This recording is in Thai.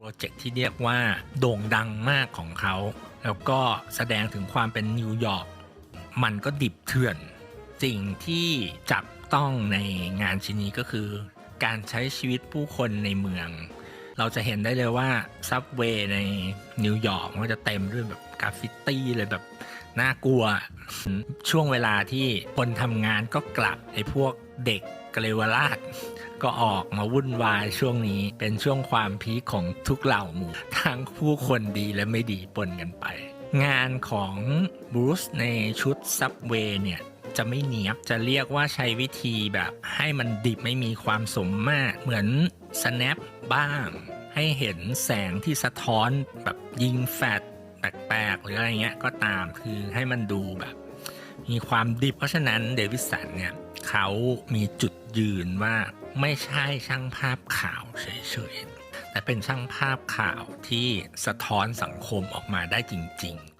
โปรเจกต์ที่เรียกว่าโด่งดังมากของเขา แล้วก็แสดงถึงความเป็นนิวยอร์กมันก็ดิบเถื่อน สิ่งที่จับต้องในงานชิ้นนี้ก็คือ การใช้ชีวิตผู้คนในเมือง เราจะเห็นได้เลยว่าซับเวย์ในนิวยอร์กมันจะเต็มด้วยแบบ กราฟฟิตี้เลยแบบน่ากลัว ช่วงเวลาที่คนทำงานก็กลับไอ้พวกเด็กเกเรวราชก็ออกมาวุ่นวายช่วงนี้เป็นช่วงความพีคของทุกเหล่าหมู่ทั้งผู้คนดีและไม่ดีปนกันไป งานของบรูซในชุดซับเวย์เนี่ยจะไม่เนียบจะเรียกว่าใช้วิธีแบบให้มันดิบไม่มีความสมมาตรเหมือน snap บ้าง ให้เห็นแสงที่สะท้อนแบบยิงแฟด แปลกๆหรืออะไรเงี้ยก็ตามคือให้มันดูแบบ มีความดิบเพราะฉะนั้นเดวิสันเนี่ยเขามีจุดยืนว่าไม่ใช่ช่างภาพข่าวเฉยๆแต่เป็นช่างภาพข่าวที่สะท้อนสังคมออกมาได้จริง ๆ